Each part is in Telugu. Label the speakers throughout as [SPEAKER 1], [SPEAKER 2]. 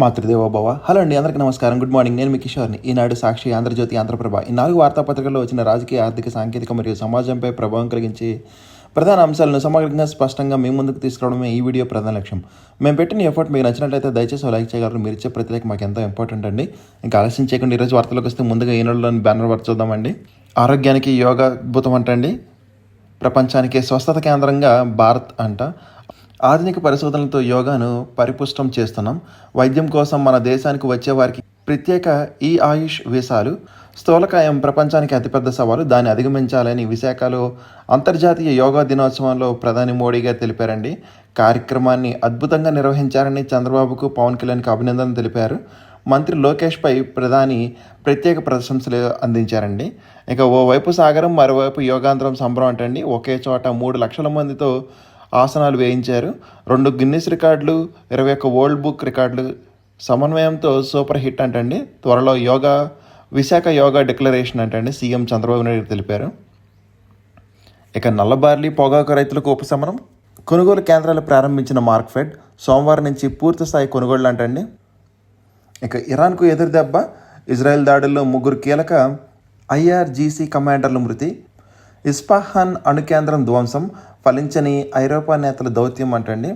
[SPEAKER 1] మాతృదేవోభవ హలో అండి అందరికీ నమస్కారం. Good morning. నేను మీ కిషోర్ని. ఈనాడు సాక్షి ఆంధ్రజ్యోతి ఆంధ్రప్రభ. ఈ నాలుగు వార్తాపత్రికల్లో వచ్చిన రాజకీయ ఆర్థిక సాంకేతిక మరియు సమాజంపై ప్రభావం కలిగించి ప్రధాన అంశాలను సమగ్రంగా స్పష్టంగా మీ ముందుకు తీసుకురావడమే ఈ వీడియో ప్రధాన లక్ష్యం. మేము పెట్టిన ఎఫర్ట్ మీకు నచ్చినట్లయితే దయచేసి లైక్ చేయగలరు. మీరు ఇచ్చే ప్రతిలేక మాకు ఎంతో ఇంపార్టెంట్ అండి. ఇంకా ఆలస్యం చేయకుండా ఈరోజు వార్తలకు వస్తే ముందుగా ఈనాడులోని బ్యానర్ వర్క్ చూద్దామండి. ఆరోగ్యానికి యోగా అద్భుతం అంటండి. ప్రపంచానికి స్వస్థత కేంద్రంగా భారత్ అంట. ఆధునిక పరిశోధనలతో యోగాను పరిపుష్టం చేస్తున్నాం. వైద్యం కోసం మన దేశానికి వచ్చేవారికి ప్రత్యేక ఈ ఆయుష్ వీసాలు స్థూలకాయం ప్రపంచానికి అతిపెద్ద సవాలు దాన్ని అధిగమించాలని విశాఖలో అంతర్జాతీయ యోగా దినోత్సవంలో ప్రధాని మోడీ గారు తెలిపారండి. కార్యక్రమాన్ని అద్భుతంగా నిర్వహించారని చంద్రబాబుకు పవన్ కళ్యాణ్కి అభినందనలు తెలిపారు. మంత్రి లోకేష్పై ప్రధాని ప్రత్యేక ప్రశంసలు అందించారండి. ఇక ఓవైపు సాగరం మరోవైపు యోగాంతరం సంబరం అంటండి. ఒకే చోట మూడు లక్షల మందితో ఆసనాలు వేయించారు. రెండు గిన్నిస్ రికార్డులు ఇరవై ఒక్క వరల్డ్ బుక్ రికార్డులు సమన్వయంతో సూపర్ హిట్ అంటండి. త్వరలో యోగా విశాఖ యోగా డిక్లరేషన్ అంటండి. సీఎం చంద్రబాబు నాయుడు తెలిపారు. ఇక నల్లబార్లీ పొగాకు రైతులకు ఉపశమనం. కొనుగోలు కేంద్రాలు ప్రారంభించిన మార్క్ఫెడ్ సోమవారం నుంచి పూర్తి స్థాయి కొనుగోళ్ళు అంటండి. ఇక ఇరాన్కు ఎదురు దెబ్బ. ఇజ్రాయెల్ దాడుల్లో ముగ్గురు కీలక ఐఆర్జీసీ కమాండర్ల మృతి. ఇస్పాహాన్ అణు కేంద్రం ధ్వంసం. ఫలించని ఐరోపా నేతల దౌత్యం అంటండి.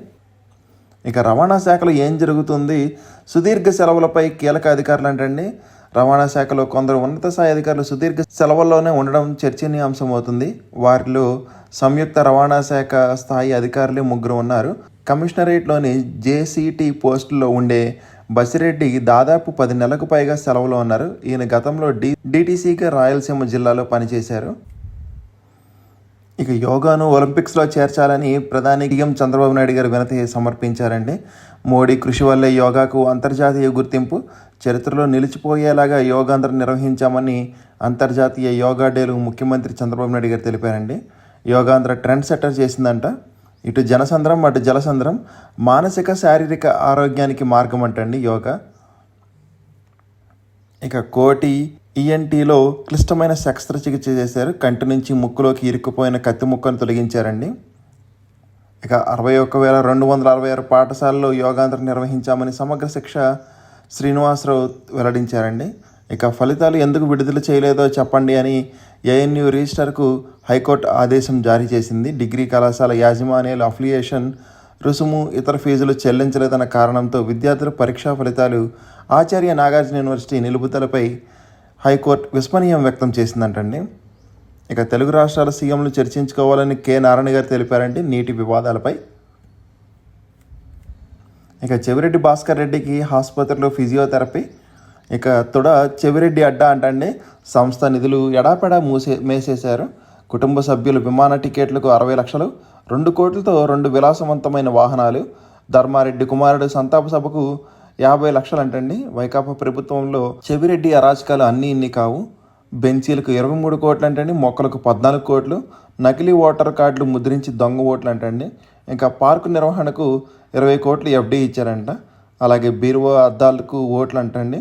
[SPEAKER 1] ఇక రవాణా శాఖలో ఏం జరుగుతుంది? సుదీర్ఘ సెలవులపై కీలక అధికారులు అంటండి. రవాణా శాఖలో కొందరు ఉన్నత స్థాయి అధికారులు సుదీర్ఘ సెలవుల్లోనే ఉండడం చర్చనీయాంశం అవుతుంది వారిలో సంయుక్త రవాణా శాఖ స్థాయి అధికారులు ముగ్గురు ఉన్నారు. కమిషనరేట్లోని జేసీటీ పోస్టులో ఉండే బసిరెడ్డి దాదాపు పది నెలలకు పైగా సెలవులో ఉన్నారు. ఈయన గతంలో డి డిటీసీగా రాయలసీమ జిల్లాలో పనిచేశారు. ఇక యోగాను ఒలింపిక్స్లో చేర్చాలని ప్రధాని డిఎం చంద్రబాబు నాయుడు గారు వినతి సమర్పించారండి. మోడీ కృషి వల్లే యోగాకు అంతర్జాతీయ గుర్తింపు చరిత్రలో నిలిచిపోయేలాగా యోగాంధ్ర నిర్వహించామని అంతర్జాతీయ యోగా డేలు ముఖ్యమంత్రి చంద్రబాబు నాయుడు గారు తెలిపారండి. యోగాంధ్ర ట్రెండ్ సెట్టర్ చేసిందంట. ఇటు జనసంద్రం అటు జలసంద్రం మానసిక శారీరక ఆరోగ్యానికి మార్గం అంటండి యోగా. ఇక కోటి ఈఎన్టీలో క్లిష్టమైన శస్త్రచికిత్స చేశారు. కంటి నుంచి ముక్కులోకి ఇరుక్కుపోయిన కత్తి ముక్కను తొలగించారండి. ఇక అరవై ఒక్క వేల రెండు వందల అరవై ఆరు పాఠశాలలో యోగాంతరం నిర్వహించామని సమగ్ర శిక్ష శ్రీనివాసరావు వెల్లడించారండి. ఇక ఫలితాలు ఎందుకు విడుదల చేయలేదో చెప్పండి అని ఏఎన్యు రిజిస్టర్కు హైకోర్టు ఆదేశం జారీ చేసింది. డిగ్రీ కళాశాల యాజమాన్యాలు అఫిలియేషన్ రుసుము ఇతర ఫీజులు చెల్లించలేదన్న కారణంతో విద్యార్థుల పరీక్షా ఫలితాలు ఆచార్య నాగార్జున యూనివర్సిటీ నిలుపుదలపై హైకోర్టు విస్మనీయం వ్యక్తం చేసిందంటండి. ఇక తెలుగు రాష్ట్రాల సీఎంలు చర్చించుకోవాలని కె. నారాయణ గారు తెలిపారండి నీటి వివాదాలపై. ఇక చెవిరెడ్డి భాస్కర్ రెడ్డికి ఆసుపత్రిలో ఫిజియోథెరపీ. ఇక తొడ చెవిరెడ్డి అడ్డా అంటండి. సంస్థ నిధులు ఎడాపెడా మూసే మేసేశారు. కుటుంబ సభ్యులు విమాన టికెట్లకు అరవై లక్షలు రెండు కోట్లతో రెండు విలాసవంతమైన వాహనాలు. ధర్మారెడ్డి కుమారుడు సంతాప సభకు యాభై లక్షలు అంటండి వైకాపా ప్రభుత్వంలో చెవిరెడ్డి అరాచకాలు అన్నీ ఇన్ని కావు. బెంచీలకు ఇరవై మూడు కోట్లు అంటండి మొక్కలకు పద్నాలుగు కోట్లు. నకిలీ ఓటర్ కార్డులు ముద్రించి దొంగ ఓట్లు అంటండి ఇంకా పార్కు నిర్వహణకు ఇరవై కోట్లు ఎఫ్డీ ఇచ్చారంట. అలాగే బీరువా అద్దాలకు ఓట్లు అంటండి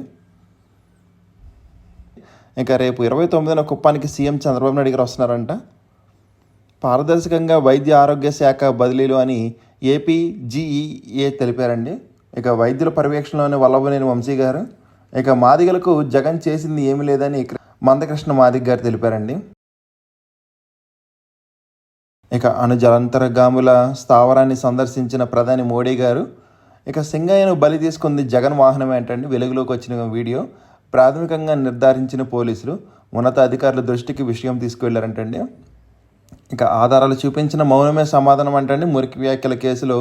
[SPEAKER 1] ఇంకా రేపు ఇరవై తొమ్మిదిన కుప్పానికి సీఎం చంద్రబాబు నాయుడు గారు వస్తున్నారంట. పారదర్శకంగా వైద్య ఆరోగ్య శాఖ బదిలీలు అని ఏపీ జీఈఏ తెలిపారండి. ఇక వైద్యుల పర్యవేక్షణలోని వల్లభనేని వంశీ గారు ఇక మాదిగలకు జగన్ చేసింది ఏమీ లేదని మందకృష్ణ మాదిగ గారు తెలిపారండి. ఇక అణు జలంతరగాముల స్థావరాన్ని సందర్శించిన ప్రధాని మోడీ గారు ఇక సింగయ్యను బలి తీసుకుంది జగన్ వాహనం ఏంటండి వెలుగులోకి వచ్చిన వీడియో ప్రాథమికంగా నిర్ధారించిన పోలీసులు ఉన్నత అధికారుల దృష్టికి విషయం తీసుకువెళ్ళారంటండి. ఇక ఆధారాలు చూపించిన మౌనమే సమాధానం అంటండి మురికి వ్యాఖ్యల కేసులో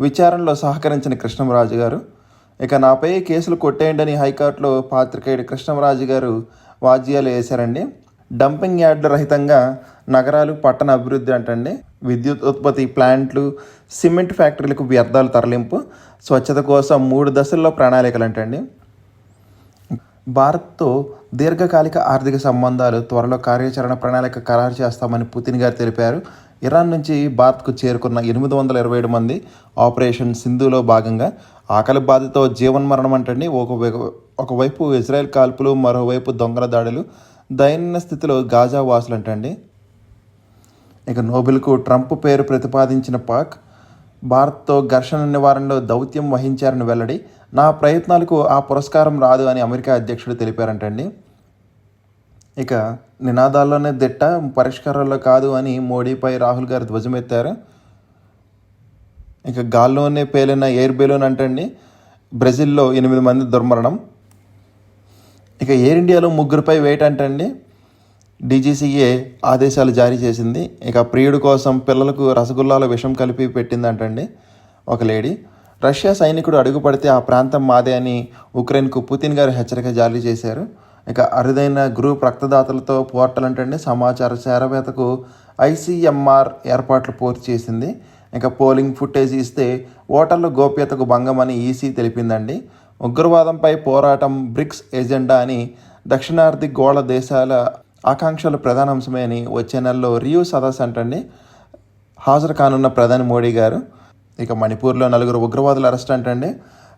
[SPEAKER 1] విచారణలో సహకరించిన కృష్ణంరాజు గారు ఇక నాపై కేసులు కొట్టేయండి హైకోర్టులో పాత్రికేయుడు కృష్ణంరాజు గారు వాజ్యాలు వేశారండి. డంపింగ్ యార్డుల రహితంగా నగరాలు పట్టణ అభివృద్ధి అంటండి. విద్యుత్ ఉత్పత్తి ప్లాంట్లు సిమెంట్ ఫ్యాక్టరీలకు వ్యర్థాలు తరలింపు స్వచ్ఛత కోసం మూడు దశల్లో ప్రణాళికలు అంటండి భారత్తో దీర్ఘకాలిక ఆర్థిక సంబంధాలు త్వరలో కార్యాచరణ ప్రణాళిక ఖరారు చేస్తామని పుతిన్ గారు తెలిపారు. ఇరాన్ నుంచి భారత్కు చేరుకున్న ఎనిమిది వందల ఇరవై ఏడు మంది ఆపరేషన్ సింధులో భాగంగా ఆకలి బాధతో జీవన్మరణం అంటండి. ఒక ఒకవైపు ఇజ్రాయెల్ కాల్పులు మరోవైపు దొంగల దాడులు దయనీయ స్థితిలో గాజా వాసులు అంటండి ఇక నోబెల్కు ట్రంప్ పేరు ప్రతిపాదించిన పాక్ భారత్తో ఘర్షణ నివారణలో దౌత్యం వహించారని వెల్లడి. నా ప్రయత్నాలకు ఆ పురస్కారం రాదు అని అమెరికా అధ్యక్షుడు తెలిపారంటండి. ఇక నినాదాల్లోనే దిట్ట పరిష్కారాల్లో కాదు అని మోడీపై రాహుల్ గారు ధ్వజమెత్తారు. ఇక గాల్లోనే పేలిన ఎయిర్ బెలూన్ అంటండి బ్రెజిల్లో ఎనిమిది మంది దుర్మరణం. ఇక ఎయిర్ ఇండియాలో ముగ్గురిపై వెయిట్ అంటండి డీజీసీఏ ఆదేశాలు జారీ చేసింది. ఇక ప్రియుడి కోసం పిల్లలకు రసగుల్లాల విషం కలిపి పెట్టిందంటండి ఒక లేడీ. రష్యా సైనికుడు అడుగుపడితే ఆ ప్రాంతం మాదే అని ఉక్రెయిన్కు పుతిన్ గారు హెచ్చరిక జారీ చేశారు. ఇక అరుదైన గ్రూప్ రక్తదాతలతో పోర్టల్ అంటే సమాచార చేరవేతకు ఐసీఎంఆర్ ఏర్పాట్లు పూర్తి చేసింది. ఇంకా పోలింగ్ ఫుటేజ్ ఇస్తే ఓటర్ల గోప్యతకు భంగం అని ఈసీ తెలిపిందండి. ఉగ్రవాదంపై పోరాటం బ్రిక్స్ ఎజెండా అని దక్షిణార్థి గోళ దేశాల ఆకాంక్షలు ప్రధాన అంశమే అని వచ్చే నెలలో రియూ సదస్సు అంటండి హాజరు కానున్న ప్రధాని మోడీ గారు. ఇక మణిపూర్లో నలుగురు ఉగ్రవాదులు అరెస్ట్ అంటండి.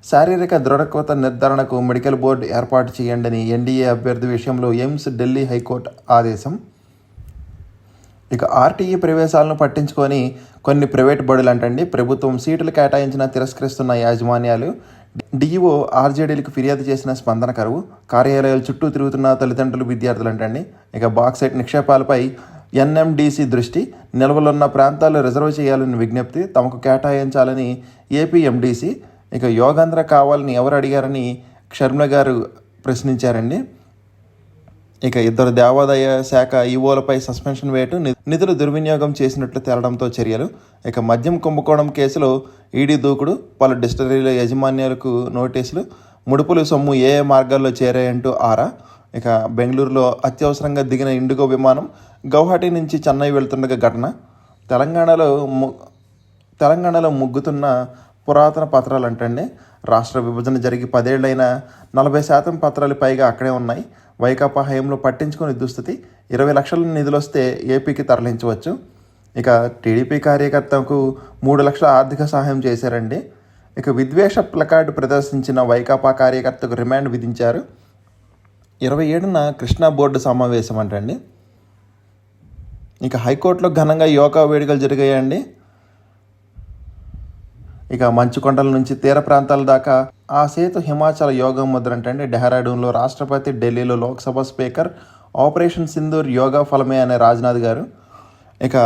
[SPEAKER 1] శారీరక దృఢత్వత నిర్ధారణకు మెడికల్ బోర్డు ఏర్పాటు చేయండని ఎన్డీఏ అభ్యర్థి విషయంలో ఎయిమ్స్ ఢిల్లీ హైకోర్టు ఆదేశం. ఇక ఆర్టీఈ ప్రవేశాలను పట్టించుకొని కొన్ని ప్రైవేట్ బడులు అంటండి. ప్రభుత్వం సీట్లు కేటాయించిన తిరస్కరిస్తున్న యాజమాన్యాలు డిఈఓ ఆర్జేడీలకు ఫిర్యాదు చేసిన స్పందన కరువు. కార్యాలయాలు చుట్టూ తిరుగుతున్న తల్లిదండ్రులు విద్యార్థులు అంటండి. ఇక బాక్సైట్ నిక్షేపాలపై ఎన్ఎండిసి దృష్టి. నిల్వలున్న ప్రాంతాలు రిజర్వ్ చేయాలని విజ్ఞప్తి. తమకు కేటాయించాలని ఏపీఎండిసి ఇక యోగాంధ్ర కావాలని ఎవరు అడిగారని షర్మిల గారు ప్రశ్నించారండి. ఇక ఇద్దరు దేవాదాయ శాఖ ఈవోలపై సస్పెన్షన్ వేటు ని- నిధులు దుర్వినియోగం చేసినట్లు తేలడంతో చర్యలు. ఇక మద్యం కుంభకోణం కేసులో ఈడీ దూకుడు పలు డిస్టరీల యాజమాన్యాలకు నోటీసులు ముడుపులు సొమ్ము ఏ ఏ మార్గాల్లో చేరాయంటూ ఆరా. ఇక బెంగళూరులో అత్యవసరంగా దిగిన ఇండిగో విమానం గౌహటి నుంచి చెన్నై వెళ్తుండగా ఘటన. తెలంగాణలో ము తెలంగాణలో ముగ్గుతున్న పురాతన పత్రాలు అంటండి రాష్ట్ర విభజన జరిగి పదేళ్ళైన నలభై శాతం పత్రాలు పైగా అక్కడే ఉన్నాయి. వైకాపా హయంలో పట్టించుకుని దుస్థితి ఇరవై లక్షల నిధులు వస్తే ఏపీకి తరలించవచ్చు. ఇక టీడీపీ కార్యకర్తకు మూడు లక్షల ఆర్థిక సహాయం చేశారండి. ఇక విద్వేష ప్లకార్డు ప్రదర్శించిన వైకాపా కార్యకర్తకు రిమాండ్ విధించారు. ఇరవై ఏడున కృష్ణా బోర్డు సమావేశం అంటండి ఇక హైకోర్టులో ఘనంగా యోగా వేడుకలు జరిగాయండి. ఇక మంచుకొండల నుంచి తీర ప్రాంతాల దాకా ఆ సేతు హిమాచల్ యోగం ముద్ర అంటే డెహ్రాడూన్లో రాష్ట్రపతి ఢిల్లీలో లోక్సభ స్పీకర్ ఆపరేషన్ సింధూర్ యోగా ఫలమే అనే రాజ్నాథ్ గారు. ఇక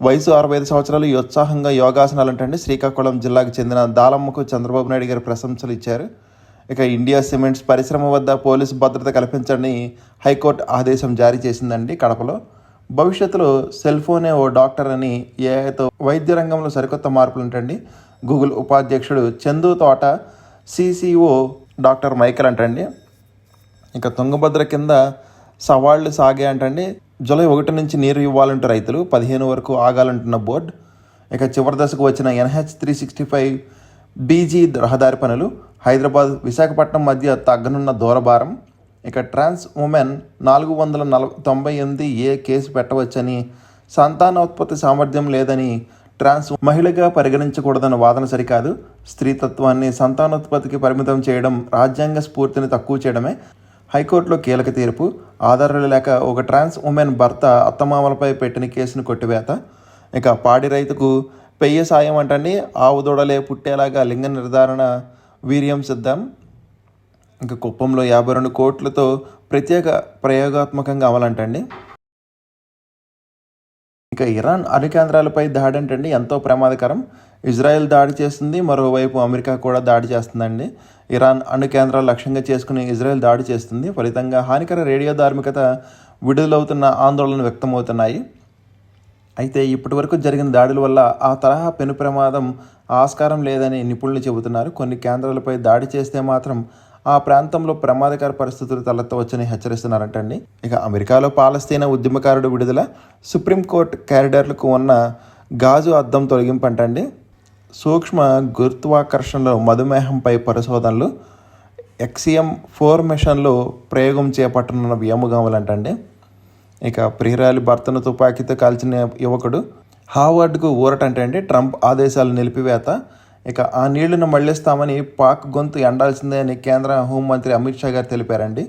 [SPEAKER 1] వయసు అరవై ఐదు సంవత్సరాలు ఈ ఉత్సాహంగా యోగాసనాలు అంటే శ్రీకాకుళం జిల్లాకు చెందిన దాలమ్మకు చంద్రబాబు నాయుడు గారు ప్రశంసలు ఇచ్చారు. ఇక ఇండియా సిమెంట్స్ పరిశ్రమ వద్ద పోలీసు భద్రత కల్పించని హైకోర్టు ఆదేశం జారీ చేసిందండి కడపలో. భవిష్యత్తులో సెల్ ఫోనే ఓ డాక్టర్ అని ఏఐతో వైద్య రంగంలో సరికొత్త మార్పులు ఉంటండి గూగుల్ ఉపాధ్యక్షుడు చందు తోట సిసిఓ డాక్టర్ మైకెల్ అంటండి. ఇక తుంగభద్ర కింద సవాళ్ళు సాగే అంటండి. జూలై ఒకటి నుంచి నీరు ఇవ్వాలంటే రైతులు పదిహేను వరకు ఆగాలంటున్న బోర్డు. ఇక చివరి దశకు వచ్చిన NH three sixty five BG రహదారి పనులు హైదరాబాద్ విశాఖపట్నం మధ్య తగ్గనున్న దూరభారం. ఇక ట్రాన్స్ ఉమెన్ నాలుగు వందల నలభై తొంభై ఎనిమిది ఏ కేసు పెట్టవచ్చని సంతానోత్పత్తి సామర్థ్యం లేదని ట్రాన్స్ మహిళగా పరిగణించకూడదన్న వాదన సరికాదు. స్త్రీతత్వాన్ని సంతానోత్పత్తికి పరిమితం చేయడం రాజ్యాంగ స్ఫూర్తిని తక్కువ చేయడమే హైకోర్టులో కీలక తీర్పు. ఆధారాలు లేక ఒక ట్రాన్స్ ఉమెన్ భర్త అత్తమామలపై పెట్టిన కేసును కొట్టివేత. ఇక పాడి రైతుకు పెయ్య సాయం అంటండి. ఆవు దూడలే పుట్టేలాగా లింగ నిర్ధారణ వీర్యం సిద్ధం. ఇంకా కుప్పంలో యాభై రెండు కోట్లతో ప్రత్యేక ప్రయోగాత్మకంగా అమలంటండి ఇక ఇరాన్ అణు కేంద్రాలపై దాడి ఏంటండి ఎంతో ప్రమాదకరం. ఇజ్రాయెల్ దాడి చేస్తుంది మరోవైపు అమెరికా కూడా దాడి చేస్తుందండి. ఇరాన్ అణు కేంద్రాలు లక్ష్యంగా చేసుకుని ఇజ్రాయెల్ దాడి చేస్తుంది. ఫలితంగా హానికర రేడియో ధార్మికత విడుదలవుతున్న ఆందోళనలు వ్యక్తమవుతున్నాయి. అయితే ఇప్పటి వరకు జరిగిన దాడుల వల్ల ఆ తరహా పెను ప్రమాదం ఆస్కారం లేదని నిపుణులు చెబుతున్నారు. కొన్ని కేంద్రాలపై దాడి చేస్తే మాత్రం ఆ ప్రాంతంలో ప్రమాదకర పరిస్థితులు తలెత్తవచ్చని హెచ్చరిస్తున్నారంటండి. ఇక అమెరికాలో పాలస్తీనా ఉద్యమకారుడు విడుదల సుప్రీంకోర్టు క్యారిడర్లకు ఉన్న గాజు అద్దం తొలగింపు అంటండి సూక్ష్మ గురుత్వాకర్షణలో మధుమేహంపై పరిశోధనలు ఎక్సిఎం ఫోర్ మిషన్లో ప్రయోగం చేపట్టనున్న వ్యోమగాములంటండి. ఇక ప్రియురాలి భర్తను తుపాకీతో కాల్చిన యువకుడు హార్వర్డ్కు ఊరటంటే అండి ట్రంప్ ఆదేశాలు నిలిపివేత ఇక ఆ నీళ్ళను మళ్ళిస్తామని పాక్ గొంతు ఎండాల్సిందే అని కేంద్ర హోంమంత్రి అమిత్ షా గారు తెలిపారండి.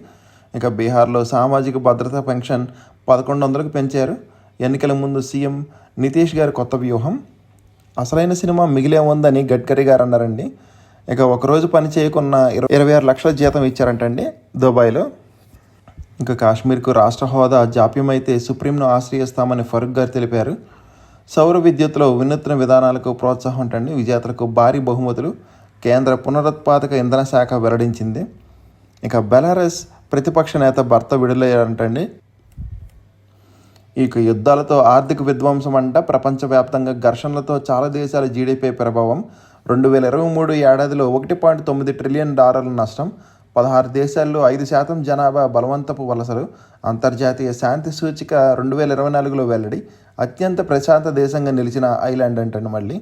[SPEAKER 1] ఇక బీహార్లో సామాజిక భద్రతా పెన్షన్ పదకొండు వందలకు పెంచారు. ఎన్నికల ముందు సీఎం నితీష్ గారి కొత్త వ్యూహం అసలైన సినిమా మిగిలే ఉందని గడ్కరీ గారు అన్నారండి. ఇక ఒకరోజు పని చేయకున్న ఇరవై ఇరవై ఆరు లక్షల జీతం ఇచ్చారంటండి దుబాయ్లో. ఇంకా కాశ్మీర్కు రాష్ట్ర హోదా జాప్యమైతే సుప్రీంను ఆశ్రయిస్తామని ఫరూక్ గారు తెలిపారు. సౌర విద్యుత్లో వినూత్న విధానాలకు ప్రోత్సాహం అంటండి. విజేతలకు భారీ బహుమతులు. కేంద్ర పునరుత్పాదక ఇంధన శాఖ వెల్లడించింది. ఇక బెలారస్ ప్రతిపక్ష నేత భర్త విడుదలయ్యారంటండి. ఇక యుద్ధాలతో ఆర్థిక విధ్వంసం అంట ప్రపంచవ్యాప్తంగా ఘర్షణలతో చాలా దేశాల జీడిపి ప్రభావం. రెండు వేల ఇరవై మూడు ఏడాదిలో ఒకటి పాయింట్ తొమ్మిది ట్రిలియన్ డాలర్ల నష్టం. పదహారు దేశాల్లో ఐదు శాతం జనాభా బలవంతపు వలసలు. అంతర్జాతీయ శాంతి సూచిక రెండు వేల ఇరవై నాలుగులో వెల్లడి. అత్యంత ప్రశాంత దేశంగా నిలిచిన ఐలాండ్ అంటండి మళ్ళీ.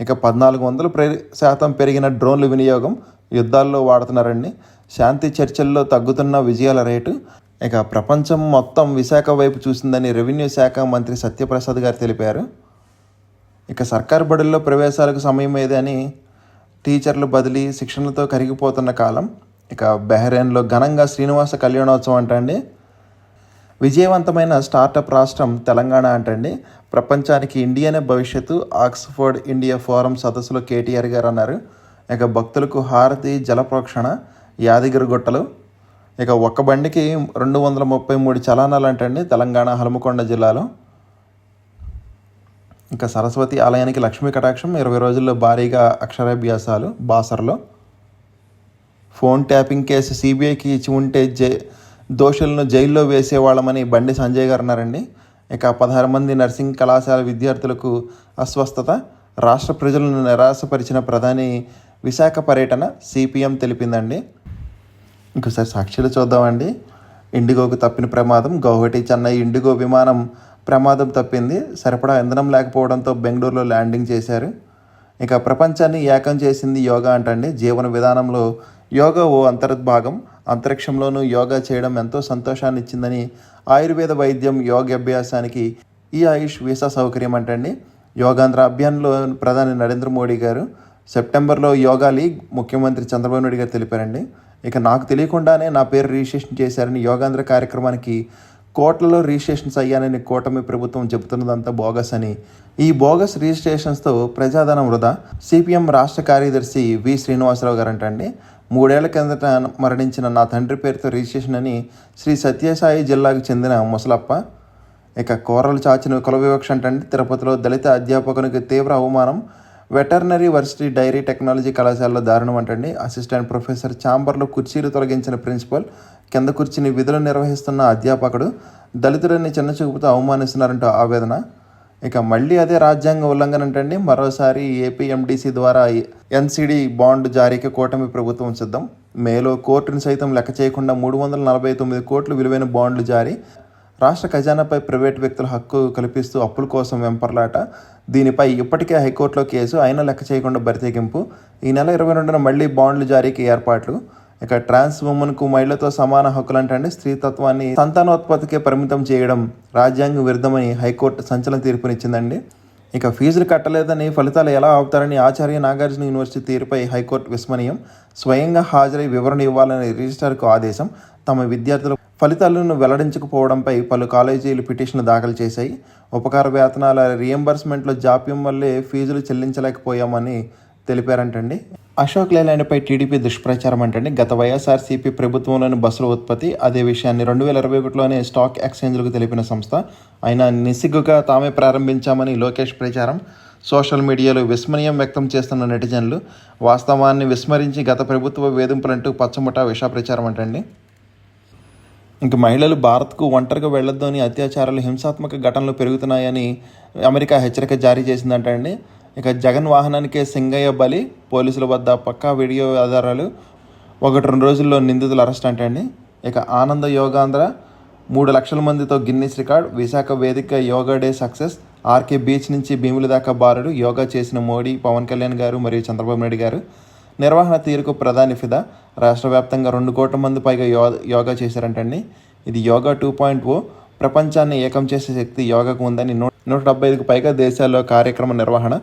[SPEAKER 1] ఇక పద్నాలుగు వందలు ప్ర శాతం పెరిగిన డ్రోన్ల వినియోగం యుద్ధాల్లో వాడుతున్నారండి. శాంతి చర్చల్లో తగ్గుతున్న విజయాల రేటు ఇక ప్రపంచం మొత్తం విశాఖ వైపు చూసిందని రెవెన్యూ శాఖ మంత్రి సత్యప్రసాద్ గారు తెలిపారు. ఇక సర్కారు బడుల్లో ప్రవేశాలకు సమయం ఏదని టీచర్లు బదిలీ శిక్షణలతో కరిగిపోతున్న కాలం. ఇక బెహ్రెన్లో ఘనంగా శ్రీనివాస కళ్యాణోత్సవం అంటండి. విజయవంతమైన స్టార్టప్ రాష్ట్రం తెలంగాణ అంటండి. ప్రపంచానికి ఇండియానే భవిష్యత్తు. ఆక్స్ఫర్డ్ ఇండియా ఫోరం సదస్సులో కేటీఆర్ గారు అన్నారు. ఇక భక్తులకు హారతి జలప్రోక్షణ యాదగిరి గుట్టలు. ఇక ఒక్క బండికి రెండు వందల ముప్పై మూడు చలానాలు అంటండి తెలంగాణ హనుమకొండ జిల్లాలో. ఇంకా సరస్వతి ఆలయానికి లక్ష్మీ కటాక్షం. ఇరవై రోజుల్లో భారీగా అక్షరాభ్యాసాలు బాసర్లో. ఫోన్ ట్యాపింగ్ కేసు సిబిఐకి ఇచ్చి ఉంటే జే దోషులను జైల్లో వేసేవాళ్ళమని బండి సంజయ్ గారు అన్నారండి. ఇక పదహారు మంది నర్సింగ్ కళాశాల విద్యార్థులకు అస్వస్థత రాష్ట్ర ప్రజలను నిరాశపరిచిన ప్రధాని విశాఖ పర్యటన సిపిఎం తెలిపిందండి. ఇంకోసారి సాక్షులు చూద్దామండి. ఇండిగోకు తప్పిన ప్రమాదం గౌహటి చెన్నై ఇండిగో విమానం ప్రమాదం తప్పింది. సరిపడా ఇంధనం లేకపోవడంతో బెంగళూరులో ల్యాండింగ్ చేశారు. ఇక ప్రపంచాన్ని ఏకం చేసింది యోగా అంటండి. జీవన విధానంలో యోగా ఓ అంతర్భాగం. అంతరిక్షంలోనూ యోగా చేయడం ఎంతో సంతోషాన్ని ఇచ్చిందని ఆయుర్వేద వైద్యం యోగ అభ్యాసానికి ఈ ఆయుష్ వీసా సౌకర్యం అంటండి. యోగాంధ్ర అభియాన్లో ప్రధాని నరేంద్ర మోడీ గారు సెప్టెంబర్లో యోగా లీగ్ ముఖ్యమంత్రి చంద్రబాబు నాయుడు గారు తెలిపారండి. ఇక నాకు తెలియకుండానే నా పేరు రిజిస్ట్రేషన్ చేశారని యోగాంధ్ర కార్యక్రమానికి కోట్లలో రిజిస్ట్రేషన్స్ అయ్యానని కూటమి ప్రభుత్వం చెబుతున్నదంతా బోగస్ అని. ఈ బోగస్ రిజిస్ట్రేషన్స్తో ప్రజాధనం వృధా. సిపిఎం రాష్ట్ర కార్యదర్శి వి శ్రీనివాసరావు గారు అంటండి మూడేళ్ళ కిందట మరణించిన నా తండ్రి పేరుతో రిజిస్ట్రేషన్ అని శ్రీ సత్యసాయి జిల్లాకు చెందిన ముసలప్ప. ఇక కూరలు చాచిన కుల వివక్ష అంటే తిరుపతిలో దళిత అధ్యాపకునికి తీవ్ర అవమానం. వెటర్నరీ వర్సిటీ డైరీ టెక్నాలజీ కళాశాలలో దారుణం అంటండి. అసిస్టెంట్ ప్రొఫెసర్ ఛాంబర్లో కుర్చీలు తొలగించిన ప్రిన్సిపల్ కింద కూర్చుని విధులు నిర్వహిస్తున్న అధ్యాపకుడు దళితులని చిన్న చూపుతో అవమానిస్తున్నారంటూ ఆవేదన. ఇక మళ్ళీ అదే రాజ్యాంగ ఉల్లంఘన అంటండి మరోసారి ఏపీఎండిసి ద్వారా ఎన్సిడి బాండ్ జారీకి కూటమి ప్రభుత్వం సిద్ధం. మేలో కోర్టును సైతం లెక్క చేయకుండా మూడు వందల నలభై తొమ్మిది కోట్లు విలువైన బాండ్లు జారీ. రాష్ట్ర ఖజానాపై ప్రైవేట్ వ్యక్తుల హక్కు కల్పిస్తూ అప్పుల కోసం వెంపర్లాట. దీనిపై ఇప్పటికే హైకోర్టులో కేసు. అయినా లెక్క చేయకుండా బరితెగింపు. ఈ నెల ఇరవై రెండున మళ్ళీ బాండ్లు జారీకి ఏర్పాట్లు. ఇక ట్రాన్స్ ఉమెన్కు మహిళతో సమాన హక్కులంటే స్త్రీతత్వాన్ని సంతానోత్పత్తికే పరిమితం చేయడం రాజ్యాంగ విరుద్ధమని హైకోర్టు సంచలన తీర్పునిచ్చిందండి. ఇక ఫీజులు కట్టలేదని ఫలితాలు ఎలా ఆపుతారని ఆచార్య నాగార్జున యూనివర్సిటీ తీరుపై హైకోర్టు విస్మనీయం స్వయంగా హాజరై వివరణ ఇవ్వాలని రిజిస్ట్రార్కు ఆదేశం. తమ విద్యార్థుల ఫలితాలను వెల్లడించకపోవడంపై పలు కాలేజీలు పిటిషన్లు దాఖలు చేశాయి. ఉపకార వేతనాల రియంబర్స్మెంట్లో జాప్యం వల్లే ఫీజులు చెల్లించలేకపోయామని తెలిపారంటండి. అశోక్ లేలాండ్పై టీడీపీ దుష్ప్రచారం అంటండి. గత వైఎస్ఆర్సీపీ ప్రభుత్వంలోని బస్సుల ఉత్పత్తి అదే విషయాన్ని రెండు వేల ఇరవై ఒకటిలోనే స్టాక్ ఎక్స్చేంజ్లకు తెలిపిన సంస్థ. ఆయన నిస్సిగ్గుగా తామే ప్రారంభించామని లోకేష్ ప్రచారం. సోషల్ మీడియాలో విస్మయం వ్యక్తం చేస్తున్న నెటిజన్లు వాస్తవాన్ని విస్మరించి గత ప్రభుత్వ వేధింపులంటూ పచ్చముఠా విష ప్రచారం అంటండి. ఇంక మహిళలు భారత్కు ఒంటరిగా వెళ్ళొద్దు అని అత్యాచారాలు హింసాత్మక ఘటనలు పెరుగుతున్నాయని అమెరికా హెచ్చరిక జారీ చేసిందంట అండి ఇక జగన్ వాహనానికే సింగయ్య బలి పోలీసుల వద్ద పక్కా వీడియో ఆధారాలు ఒకటి రెండు రోజుల్లో నిందితులు అరెస్ట్ అంటే అండి ఇక ఆనంద యోగాంధ్ర మూడు లక్షల మందితో గిన్నీస్ రికార్డ్ విశాఖ వేదిక yoga day success RK beach నుంచి భీముల దాకా బారుడు యోగా చేసిన మోడీ పవన్ కళ్యాణ్ గారు మరియు చంద్రబాబు నాయుడు గారు. నిర్వహణ తీరుకు ప్రధాని ఫిదా రాష్ట్ర వ్యాప్తంగా రెండు కోట్ల మంది పైగా యో యోగా చేశారంటండి. ఇది యోగా టూ పాయింట్ ఓ ప్రపంచాన్ని ఏకం చేసే శక్తి యోగాకు ఉందని నూట నూట డెబ్బై ఐదుకు పైగా దేశాల్లో కార్యక్రమ నిర్వహణ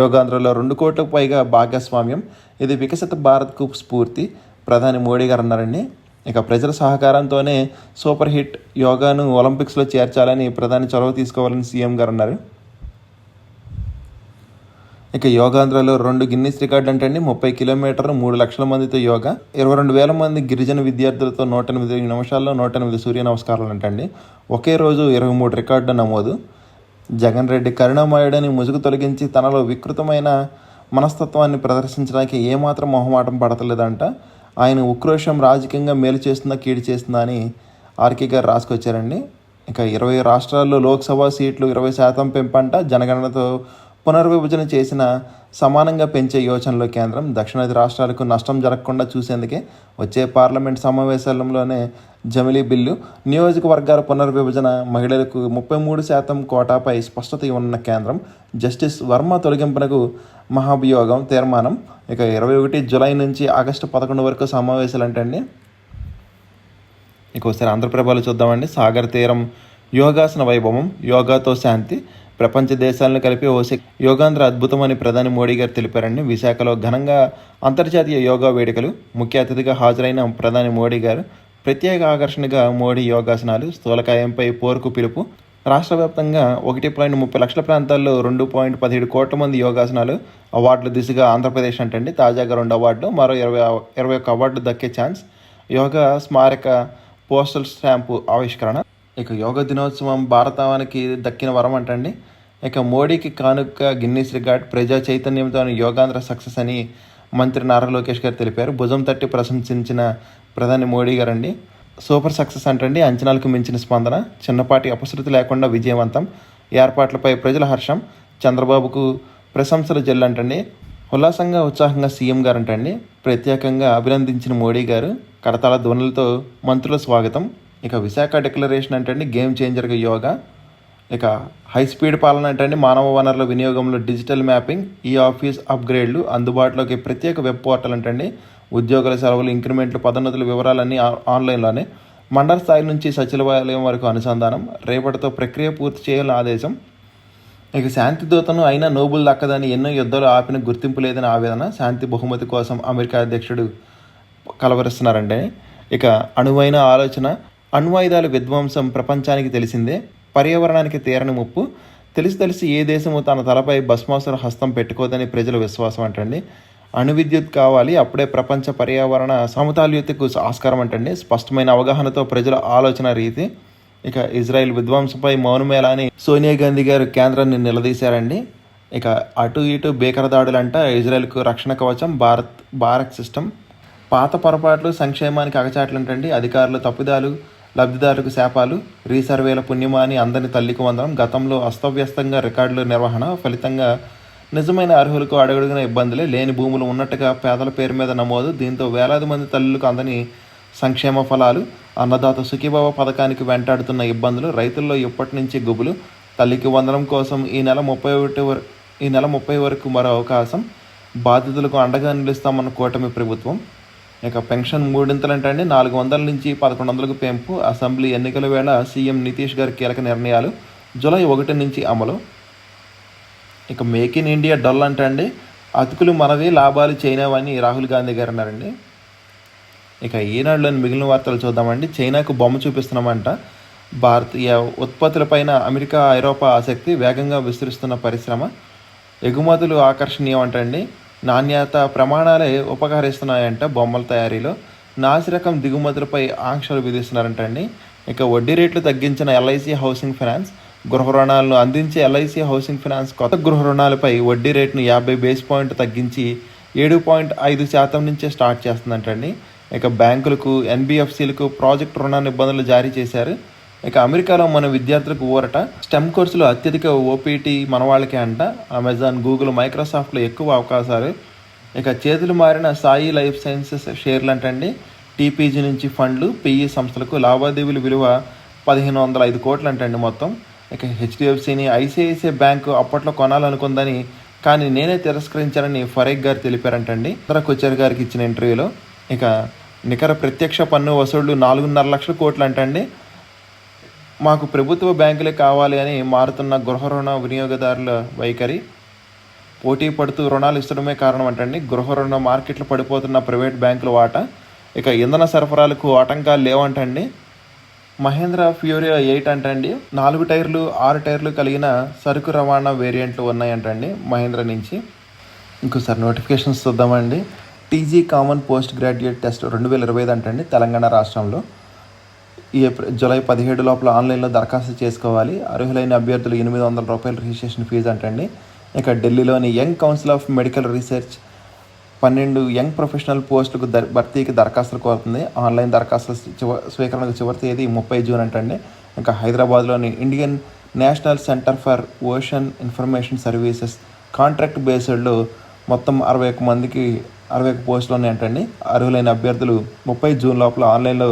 [SPEAKER 1] యోగాంధ్రలో రెండు కోట్లకు పైగా భాగస్వామ్యం. ఇది వికసిత భారత్కు స్ఫూర్తి. ప్రధాని మోడీ గారు అన్నారండి ఇక ప్రజల సహకారంతోనే సూపర్ హిట్ యోగాను ఒలింపిక్స్లో చేర్చాలని ప్రధాని చొరవ తీసుకోవాలని సీఎం గారు అన్నారు ఇక యోగాంధ్రలో రెండు గిన్నీస్ రికార్డు అంటే అండి ముప్పై కిలోమీటర్లు మూడు లక్షల మందితో యోగా ఇరవై రెండు వేల మంది గిరిజన విద్యార్థులతో నూట ఎనిమిది నిమిషాల్లో నూట ఎనిమిది సూర్య నమస్కారాలు అంటండి. ఒకే రోజు ఇరవై మూడు రికార్డు నమోదు. జగన్ రెడ్డి కరుణామయుడని ముసుగు తొలగించి తనలో వికృతమైన మనస్తత్వాన్ని ప్రదర్శించడానికి ఏమాత్రం మొహమాటం పడతలేదంట. ఆయన ఉక్రోషం రాజకీయంగా మేలు చేస్తుందా కీడు చేస్తుందా అని ఆర్కే గారు రాసుకొచ్చారండి. ఇక ఇరవై రాష్ట్రాల్లో లోక్సభ సీట్లు ఇరవై శాతం పెంపంట జనగణనతో పునర్విభజన చేసిన సమానంగా పెంచే యోచనలో కేంద్రం దక్షిణాది రాష్ట్రాలకు నష్టం జరగకుండా చూసేందుకే వచ్చే పార్లమెంట్ సమావేశాలంలోనే జమిలీ బిల్లు నియోజకవర్గాల పునర్విభజన మహిళలకు ముప్పై మూడు శాతం కోటాపై స్పష్టత ఇవ్వనున్న కేంద్రం జస్టిస్ వర్మ తొలగింపునకు మహాభియోగం తీర్మానం. ఇక ఇరవై ఒకటి జులై నుంచి ఆగస్టు పదకొండు వరకు సమావేశాలు అంటండి ఇక ఒకసారి ఆంధ్రప్రభలో చూద్దామండి. సాగర్ తీరం యోగాసన వైభవం యోగాతో శాంతి ప్రపంచ దేశాలను కలిపి ఓ యోగాంధ్ర అద్భుతం అని ప్రధాని మోడీ గారు తెలిపారండి. విశాఖలో ఘనంగా అంతర్జాతీయ యోగా వేడుకలు ముఖ్య అతిథిగా హాజరైన ప్రధాని మోడీ గారు ప్రత్యేక ఆకర్షణగా మోడీ యోగాసనాలు స్థూలకాయంపై పోరుకు పిలుపు రాష్ట్ర వ్యాప్తంగా ఒకటి పాయింట్ ముప్పై లక్షల ప్రాంతాల్లో రెండు పాయింట్ పదిహేడు కోట్ల మంది యోగాసనాలు అవార్డుల దిశగా ఆంధ్రప్రదేశ్ అంటండి. తాజాగా రెండు అవార్డులు మరో ఇరవై ఇరవై ఒక్క అవార్డు దక్కే ఛాన్స్ యోగా స్మారక పోస్టల్ స్టాంపు ఆవిష్కరణ ఇక యోగా దినోత్సవం భారతానికి దక్కిన వరం అంటండి. ఇక మోడీకి కానుక గిన్నీస్ రికార్డ్ ప్రజా చైతన్యంతో యోగాంధ్ర సక్సెస్ అని మంత్రి నారా లోకేష్ గారు తెలిపారు. భుజం తట్టి ప్రశంసించిన ప్రధాని మోడీ గారండి. సూపర్ సక్సెస్ అంటండి. అంచనాలకు మించిన స్పందన చిన్నపాటి అపశృతి లేకుండా విజయవంతం ఏర్పాట్లపై ప్రజల హర్షం చంద్రబాబుకు ప్రశంసలు జల్లంటండి ఉల్లాసంగా ఉత్సాహంగా సీఎం గారు అంటండి ప్రత్యేకంగా అభినందించిన మోడీ గారు కడతాళ ధ్వనులతో మంత్రుల స్వాగతం. ఇక విశాఖ డిక్లరేషన్ అంటే గేమ్ చేంజర్గా యోగా ఇక హై స్పీడ్ పాలన అంటే మానవ వనరుల వినియోగంలో డిజిటల్ మ్యాపింగ్ ఈ ఆఫీస్ అప్గ్రేడ్లు అందుబాటులోకి ప్రత్యేక వెబ్ పోర్టల్ అంటండి ఉద్యోగుల సెలవులు ఇంక్రిమెంట్లు పదోన్నతుల వివరాలన్నీ ఆన్లైన్లోనే. మండల స్థాయి నుంచి సచివాలయం వరకు అనుసంధానం. రేపటితో ప్రక్రియ పూర్తి చేయాలని ఆదేశం. ఇక శాంతి దూతను అయినా నోబుల్ దక్కదని ఎన్నో యుద్ధాలు ఆపిన గుర్తింపు లేదని ఆవేదన శాంతి బహుమతి కోసం అమెరికా అధ్యక్షుడు కలవరిస్తున్నారండి ఇక అణువైన ఆలోచన అణ్వాయుధాల విధ్వంసం ప్రపంచానికి తెలిసిందే. పర్యావరణానికి తీరని ముప్పు. తెలిసి తెలిసి ఏ దేశము తన తలపై భస్మాసుర హస్తం పెట్టుకోదని ప్రజల విశ్వాసం అంటండి. అణు విద్యుత్ కావాలి అప్పుడే ప్రపంచ పర్యావరణ సమతాల్యతకు ఆస్కారం అంటండి. స్పష్టమైన అవగాహనతో ప్రజల ఆలోచన రీతి. ఇక ఇజ్రాయెల్ విధ్వంసంపై మౌనమేలా అని సోనియా గాంధీ గారు కేంద్రాన్ని నిలదీశారండి. ఇక అటు ఇటు భీకర దాడులంట ఇజ్రాయెల్కు రక్షణ కవచం భారత్ భారత్ సిస్టమ్. పాత పొరపాట్లు సంక్షేమానికి అగచాట్లంటండి. అధికారులు తప్పిదాలు లబ్ధిదారులకు శాపాలు రీసర్వేల పుణ్యమా అని అందరి తల్లికి వందనం. గతంలో అస్తవ్యస్తంగా రికార్డుల నిర్వహణ ఫలితంగా నిజమైన అర్హులకు అడుగడుగున ఇబ్బందులే లేని భూములు ఉన్నట్టుగా పేదల పేరు మీద నమోదు. దీంతో వేలాది మంది తల్లులకు అందని సంక్షేమ ఫలాలు అన్నదాత సుఖీభావ పథకానికి వెంటాడుతున్న ఇబ్బందులు రైతుల్లో ఇప్పటి నుంచి గుబులు. తల్లికి వందనం కోసం ఈ నెల ముప్పై ఒకటి వర ఈ నెల ముప్పై వరకు మరో అవకాశం. బాధితులకు అండగా నిలుస్తామన్న కూటమి ప్రభుత్వం. ఇక పెన్షన్ మూడింతలంటే నాలుగు వందల నుంచి పదకొండు వందలకు పెంపు. అసెంబ్లీ ఎన్నికల వేళ సీఎం నితీష్ గారి కీలక నిర్ణయాలు జూలై ఒకటి నుంచి అమలు. ఇక మేక్ ఇన్ ఇండియా డల్ అంటే అండి అతుకులు మనవి లాభాలు చైనావని రాహుల్ గాంధీ గారు అన్నారండి. ఇక ఈనాడులోని మిగిలిన వార్తలు చూద్దామండి. చైనాకు బొమ్మ చూపిస్తున్నామంట. భారతీయ ఉత్పత్తులపైన అమెరికా ఐరోపా ఆసక్తి వేగంగా విస్తరిస్తున్న పరిశ్రమ. ఎగుమతులు ఆకర్షణీయం అంటండి. నాణ్యత ప్రమాణాలే ఉపకరిస్తున్నాయంట బొమ్మల తయారీలో. నాసిరకం దిగుమతులపై ఆంక్షలు విధిస్తున్నారంట అండి ఇక వడ్డీ రేట్లు తగ్గించిన ఎల్ఐసి హౌసింగ్ ఫైనాన్స్ గృహ రుణాలను అందించే ఎల్ఐసి హౌసింగ్ ఫైనాన్స్ కొత్త గృహ రుణాలపై వడ్డీ రేటును యాభై బేస్ పాయింట్ తగ్గించి ఏడు పాయింట్ ఐదు శాతం నుంచే స్టార్ట్ చేస్తుందంటండి. ఇక బ్యాంకులకు ఎన్బిఎఫ్సిలకు ప్రాజెక్ట్ రుణ నిబంధనలు జారీ చేశారు. ఇక అమెరికాలో మన విద్యార్థులకు ఊరట స్టెమ్ కోర్సులో అత్యధిక ఓపీటీ మన వాళ్ళకే అంట. అమెజాన్ గూగుల్ మైక్రోసాఫ్ట్లో ఎక్కువ అవకాశాలు. ఇక చేతులు మారిన సాయి లైఫ్ సైన్సెస్ షేర్లు అంటండి టీపీజీ నుంచి ఫండ్లు పిఈ సంస్థలకు లావాదేవీల విలువ పదిహేను వందల ఐదు కోట్లు అంటండి మొత్తం. ఇక హెచ్డిఎఫ్సిని ఐసిఐసిఐ బ్యాంకు అప్పట్లో కొనాలనుకుందని కానీ నేనే తిరస్కరించానని ఫరేక్ గారు తెలిపారంటండి. ఇతర కొచ్చర్ గారికి ఇచ్చిన ఇంటర్వ్యూలో. ఇక నికర ప్రత్యక్ష పన్ను వసూళ్ళు నాలుగున్నర లక్షల కోట్లు అంటండి మాకు ప్రభుత్వ బ్యాంకులే కావాలి అని మారుతున్న గృహ రుణ వినియోగదారుల వైఖరి పోటీ పడుతూ రుణాలు ఇస్తడమే కారణం అంటండి. గృహ రుణ మార్కెట్లు పడిపోతున్న ప్రైవేట్ బ్యాంకుల వాటా. ఇక ఇంధన సరఫరాలకు ఆటంకాలు లేవంటండి. మహేంద్ర ఫ్యూరియా ఎయిట్ అంటండి. నాలుగు టైర్లు ఆరు టైర్లు కలిగిన సరుకు రవాణా వేరియంట్లు ఉన్నాయంటండి మహేంద్ర నుంచి. ఇంకోసారి నోటిఫికేషన్స్ చూద్దామండి. TG common post graduate test రెండు వేల ఇరవై ఐదు అంటండి తెలంగాణ రాష్ట్రంలో. ఈ జూలై పదిహేడు లోపల ఆన్లైన్లో దరఖాస్తు చేసుకోవాలి. అర్హులైన అభ్యర్థులు ఎనిమిది వందల రూపాయల రిజిస్ట్రేషన్ ఫీజు అంటండి. ఇక ఢిల్లీలోని young council of medical research పన్నెండు యంగ్ ప్రొఫెషనల్ పోస్టులకు దర్ భర్తీకి దరఖాస్తులు కోరుతుంది. ఆన్లైన్ దరఖాస్తుల చివ స్వీకరణకు చివరి తేదీ ముప్పై జూన్ అంటండి. ఇంకా హైదరాబాద్లోని Indian national centre for ocean information services contract బేస్డ్లో మొత్తం అరవై ఒక్క మందికి అరవై ఒక్క పోస్టులు ఉన్నాయంటండి. అర్హులైన అభ్యర్థులు ముప్పై జూన్ లోపల ఆన్లైన్లో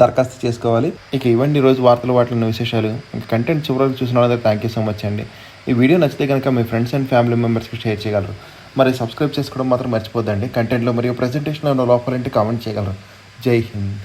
[SPEAKER 1] దరఖాస్తు చేసుకోవాలి. ఇక ఇవ్వండి ఈరోజు వార్తలు వాటిలో విశేషాలు. ఇంకా కంటెంట్ చివరికి చూసిన వాళ్ళందరూ థ్యాంక్ యూ సో మచ్ అండి. ఈ వీడియో నచ్చితే కనుక మీ ఫ్రెండ్స్ అండ్ ఫ్యామిలీ మెంబర్స్కి షేర్ చేయగలరు. మరి సబ్స్క్రైబ్ చేసుకోవడం మాత్రం మర్చిపోద్దండి. కంటెంట్లో మరియు ప్రజెంటేషన్లో లోపాలంటే కామెంట్ చేయగలరు. జై హింద్.